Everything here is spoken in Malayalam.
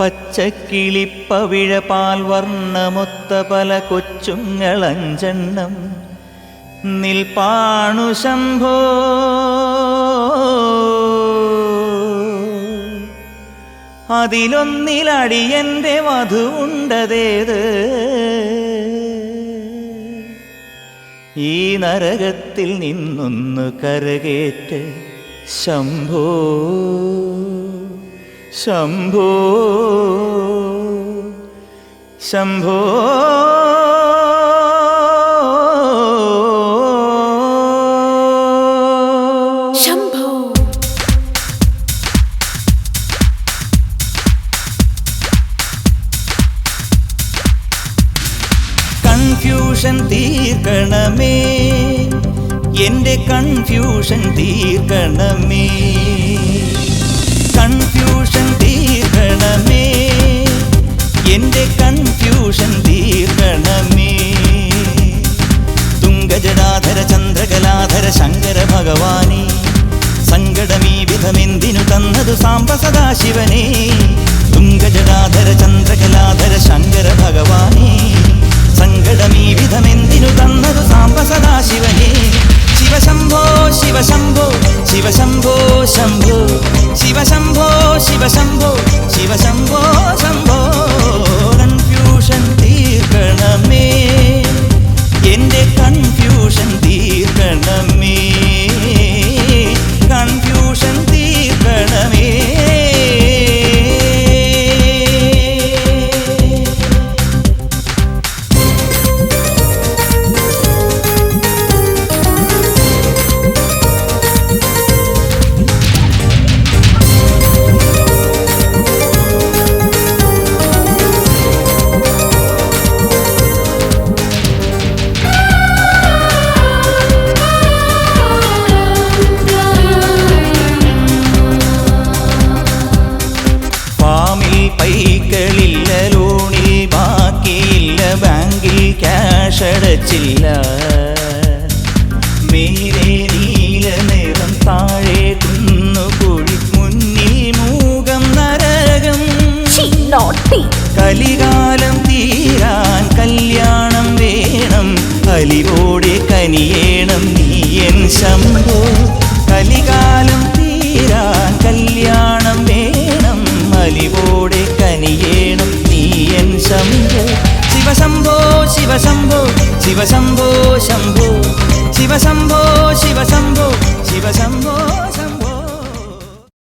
പച്ചക്കിളിപ്പവിഴ പാൽ വർണമൊത്ത പല കൊച്ചുങ്ങളഞ്ചെണ്ണം. നിൽപ്പാണു ശംഭോ. അതിലൊന്നിലടിയന്റെ വധുവുണ്ടതേത് ഈ നരകത്തിൽ നിന്നൊന്ന് കരകേറ്റ് ശംഭോ. ശംഭോ ശംഭോ. ശംഭോ. കൺഫ്യൂഷൻ തീർക്കണമേ എന്റെ കൺഫ്യൂഷൻ തീർക്കണമേ. ഭഗവാനെ സങ്കടമീ വിധമെന്തിനു തന്നതു സാംബ സദാശിവനെ? തുങ്കജടാധര ചന്ദ്രകലാധര ശങ്കര ഭഗവാനെ സങ്കടമീ വിധമെന്തിനു തന്നതു സാംബ സദാശിവനെ? ശിവശംഭോ ശിവശംഭോ ശിവശംഭോ ശംഭോ. ചില്ല. മേലെ നീല നിറം താഴെ കുന്നുകൂടി മുന്നിൽ മൂകം നരകം. കലികാലം തീരാൻ കല്യാണം വേണം. കലിവോടെ കനിയേണം നീ എൻ ശമ്പോ കലികാലം തീരാൻ കല്യാണം വേണം. അലിവോടെ കനിയേണം നീ എൻ ശമ്പോ शिव शंभो शिव शंभो शिव शंभो शंभो